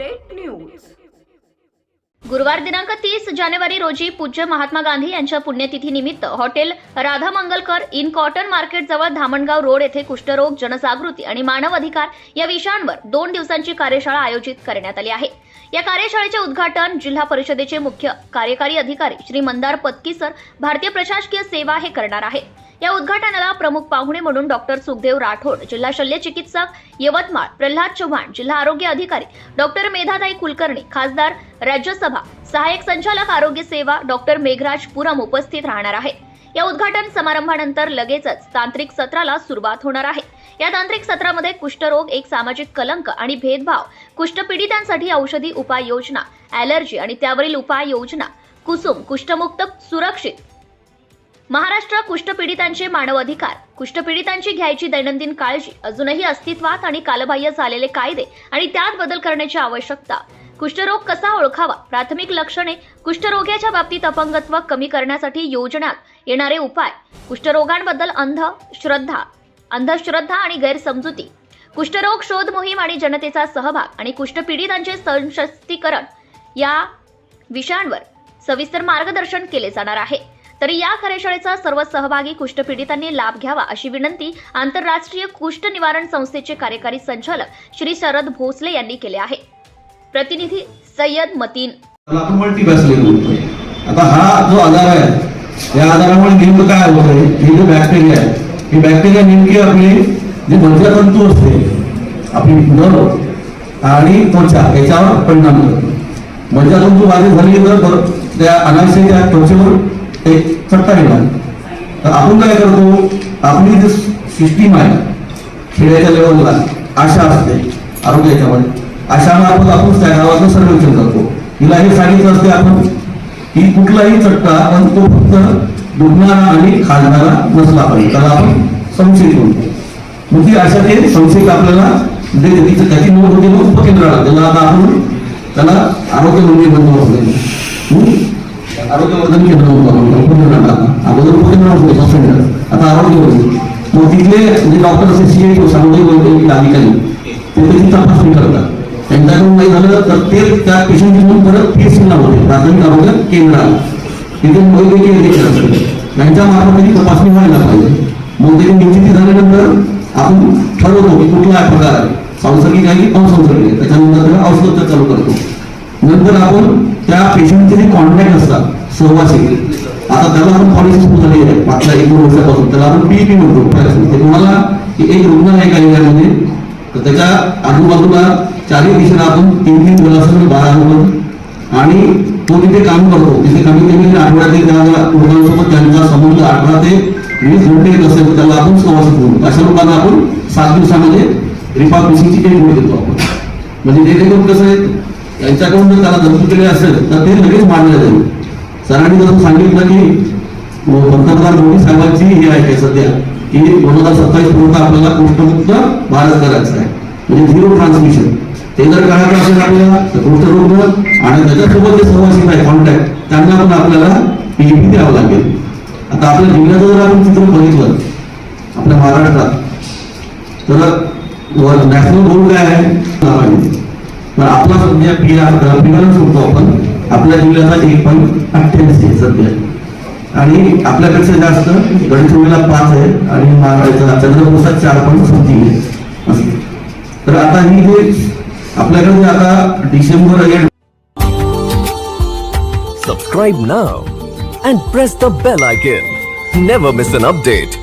Update news गुरुवार दिनांक तीस जानेवारी रोजी पूज्य महात्मा गांधी यांच्या पुण्यतिथीनिमित्त hotel Radha Mangalkar in cotton market जवळ धामणगाव रोड येथे कुष्ठरोग जनजागृती आणि मानव अधिकार या विषयांवर दोन दिवसांची कार्यशाळा आयोजित करण्यात आली आहे. या कार्यशाळेचे उद्घाटन जिल्हा परिषदेचे मुख्य कार्यकारी अधिकारी श्री मंदार पत्कीसर भारतीय प्रशासकीय सेवा हे करणार आहेत या उद्घाटनाला प्रमुख पाहुणे म्हणून डॉक्टर सुखदेव राठोड जिल्हा शल्य चिकित्सक यवतमाळ प्रल्हाद चव्हाण जिल्हा आरोग्य अधिकारी डॉक्टर मेधाताई कुलकर्णी खासदार राज्यसभा सहाय्यक संचालक आरोग्य सेवा डॉक्टर मेघराज पुरम उपस्थित राहणार आहेत या उद्घाटन समारंभानंतर लगेचच तांत्रिक सत्राला सुरुवात होणार आहे. या तांत्रिक सत्रामध्ये कुष्ठरोग एक सामाजिक कलंक आणि भेदभाव कुष्ठपीडितांसाठी औषधी उपाययोजना ॲलर्जी आणि त्यावरील उपाययोजना कुसुम कुष्ठमुक्त सुरक्षित महाराष्ट्र कुष्ठपीडितांचे मानव अधिकार. कुष्ठपीडितांची घ्यायची दैनंदिन काळजी अजूनही अस्तित्वात आणि कालबाह्य झालेले कायदे आणि त्यात बदल करण्याची आवश्यकता. कुष्ठरोग कसा ओळखावा? प्राथमिक लक्षणे कुष्ठरोग्याच्या बाबतीत अपंगत्व कमी करण्यासाठी योजण्यात येणारे उपाय. कुष्ठरोगांबद्दल अंध श्रद्धा अंधश्रद्धा आणि गैरसमजुती. कुष्ठरोग शोध मोहीम आणि जनतेचा सहभाग आणि कुष्ठपीडितांचे संशस्तीकरण या विषयांवर सविस्तर मार्गदर्शन केले जाणार आहे. तरी या कार्यशाळेचा सर्व सहभागी कुष्ठपीडितांनी लाभ घ्यावा अशी विनंती आंतरराष्ट्रीय कुष्ठ निवारण संस्थेचे कार्यकारी संचालक श्री शरद भोसले यांनी केले आहे. प्रतिनिधी सय्यद मतीन. आता हा जो आजार आहे या आजारामुळे नेमकं काय होत आहे? हे जे बॅक्टेरिया आहे ही बॅक्टेरिया नेमकी आपली जे मज्जातंतू असते आपली नर आणि त्वचा याच्यावर परिणाम करतो मज्जातंतू बाधित झाली तर त्या अनावश्यक त्या त्वचेवर ते चढता येणार. तर आपण काय करतो आपली जी सिस्टीम आहे खेड्याच्या लेवलला आशा असते आरोग्याच्यामध्ये आशा आपण त्या गावाचं सर्वेक्षण करतो. तिला हे सांगितलं असते आपण की कुठलाही चट्टा पण तो फक्त डुबणारा आणि खाजणारा नसला पाहिजे. त्याला आपण संशयित म्हणतो. मग ती अशा ते संशयित आपल्याला देते. तिचं त्याची नोंद होती मग उपकेंद्राला त्याला आता आपण त्याला आरोग्य नोंदणी बंद होते आरोग्यवर्धन केंद्र होतं. अगोदर उपकेंद्र होते सब सेंटर आता आरोग्यवर्धन मग तिथले म्हणजे डॉक्टर असे सी आय सामुदायिक वैद्यकीय अधिकारी ते त्याची तपासणी करतात. त्यांच्याकडून नाही झालं तर ते त्या पेशंटची नोंद परत पीएससीला होते. प्राथमिक आरोग्य केंद्राला तिथे वैद्यकीय अधीक्षक असते त्यांच्या मार्फत त्याची तपासणी व्हायला पाहिजे. मग त्याची निश्चिती झाल्यानंतर आपण ठरवतो की कुठला प्रकार आहे. सांसर्गिक आहे की असंसर्गिक आहे. त्याच्यानंतर त्याला औषधोपचार चालू करतो. नंतर आपण त्या पेशंटचे जे कॉन्टॅक्ट असतात सहवासी आता त्याला आपण पॉलिसी सुरू झाली आहे. मागच्या एक दोन वर्षापासून. त्याला आपण पीपी म्हणतो. ते तुम्हाला की एक रुग्णालय आहे म्हणजे, का तर त्याच्या आजूबाजूला चारही दिशेला आपण तीन तीन मुलासह बारा मुलं आणि तो तिथे काम करतो. तिथे कमीत कमी आठवड्यातील त्या लोकांसोबत त्यांचा संबंध अठरा ते वीस घंटे येत असेल तर त्याला आपण सहवासित म्हणतो अशा लोकांना आपण सात दिवसामध्ये रिपार्टिसीची एक वेळ देतो आपण. म्हणजे जेणेकरून कसं आहे यांच्याकडून जर त्याला जप्त केले असेल तर ते लगेच मानलं जाईल. सरांनी जसं सांगितलं की पंतप्रधान मोदी साहेबांची हे आहे सध्या की दोन हजार सत्तावीस पर्यंत आपल्याला कुष्ठमुक्त भारत करायचा आहे. म्हणजे झिरो ट्रान्समिशन. ते जर करायचं असेल आपल्याला तर कुष्ठरुग्ण आणि त्याच्यासोबत जे सहवासित आहे कॉन्टॅक्ट त्यांना पण आपल्याला पीपी द्यावं लागेल. आता आपल्या जिल्ह्याचं जर आपण चित्र बघितलं आपल्या महाराष्ट्रात तर नॅशनल बोर्ड काय आहे? पण आपला सध्या पी आर पिराला सोडतो आपण. आपल्या जिल्ह्याचा एक पॉईंट अठ्ठ्याऐंशी आहे सध्या आणि आपल्यापेक्षा जास्त गडचिरोलीला पाच आहे आणि महाराष्ट्राचा चंद्रपूरचा चार पॉईंट समथिंग आहे. तर आता ही जे आपल्याकडे जे आता December end subscribe now and press the bell icon never miss an update